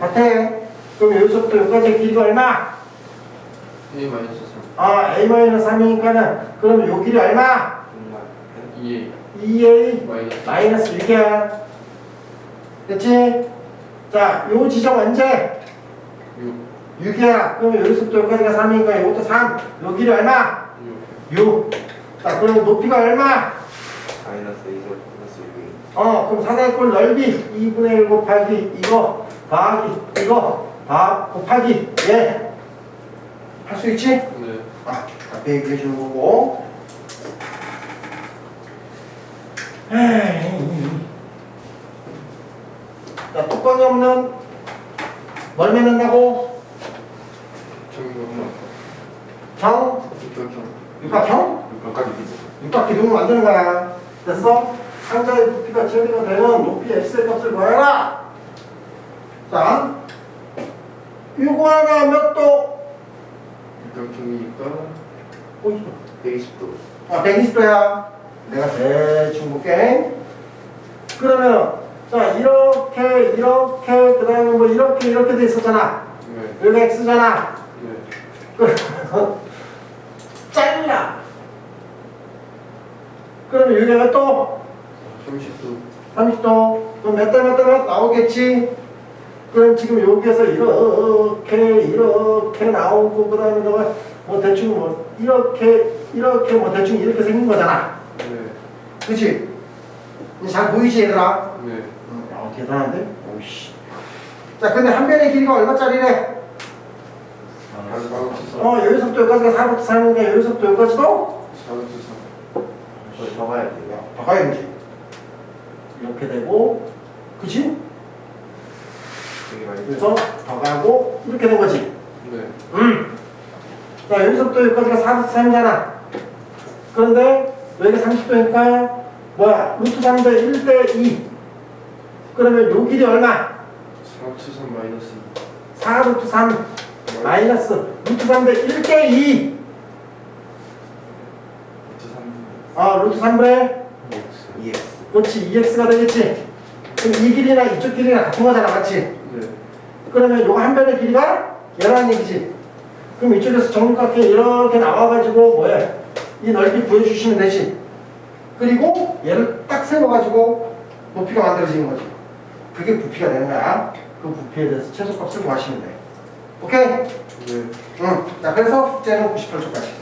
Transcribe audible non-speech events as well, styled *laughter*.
같아. 그럼 여기서부터 여기까지 길이가 얼마? A 마이너스 3 아, a-3이니까는 그럼 요 길이 얼마? 2A 2a 마이너스 마이너스 6이야. 됐지? 자, 요 지점 언제? 6 6이야. 그러면 여기서부터 여기까지가 3이니까 이것도 3. 요 길이 얼마? 6 6. 자, 그러면 높이가 얼마? 마이너스 2절 플러스 6이 어, 그럼 사다리꼴 넓이 2분의 1 곱하기 이거 더하기 이거 다 곱하기 얘. 할수 있지? 네 아, 앞에 얘기해 주는 거고. 에이. 자, 뚜껑이 없는 뭘 맺는다고? 정규 정? 육각형 육각형? 육각까지 비죠 육각 기둥을 만드는 거야. 됐어? 상자의 부피가 처리가 되는 높이 x의 값을 구해라. 자, 이거 하나 몇 도? 육각형이니까 어, 120도 아, 120도야. 내가 대충 볼게. 그러면, 자, 이렇게, 이렇게, 그 다음에 뭐, 이렇게, 이렇게 돼 있었잖아. 네 여기가 x잖아. 네 *laughs* 잘라. 그러면 여기가 또 30도 30도. 그럼 몇 대 몇 대 몇 나오겠지? 그럼 지금 여기에서 이렇게, 이렇게 나오고, 그 다음에 너가 뭐 대충 뭐, 이렇게, 이렇게 뭐 대충 이렇게 생긴 거잖아. 네 그치? 이제 잘 보이지 얘들아? 네 응, 야, 대단한데? 오이씨. 자, 근데 한 변의 길이가 얼마짜리래? 마이너스 4 어, 여기서부터 여기까지가 4부터 3인데 여기서부터 여기까지도? 4 거의 더 가야 야, 더 가야 되지. 이렇게 되고, 그치? 많이 그래서 더 가고, 이렇게 된 거지. 네 음. 자, 여기서부터 여기까지가 4부터 3이잖아. 그런데 여기가 30도니까, 뭐야, 루트 3대 1대 2. 그러면 요 길이 얼마? 4 3 마이너스 4 루트 3 마이너스 루트 3대 1대 2. 루트 3 아, 루트 3분의 2x 그렇지 2x가 되겠지 그럼 이 길이나 이쪽 길이랑 같은 거잖아 맞지? 네. 그러면 요거 한 변의 길이가 얘라는 얘기지 그럼 이쪽에서 정육각형 이렇게 나와가지고 뭐해? 이 넓이 구해주시면 되지. 그리고 얘를 딱 세워가지고 부피가 만들어지는 거지. 그게 부피가 되는 거야. 그 부피에 대해서 최소값을 구하시면 돼. 오케이? 네. 응. 자 그래서 숙제는 98초까지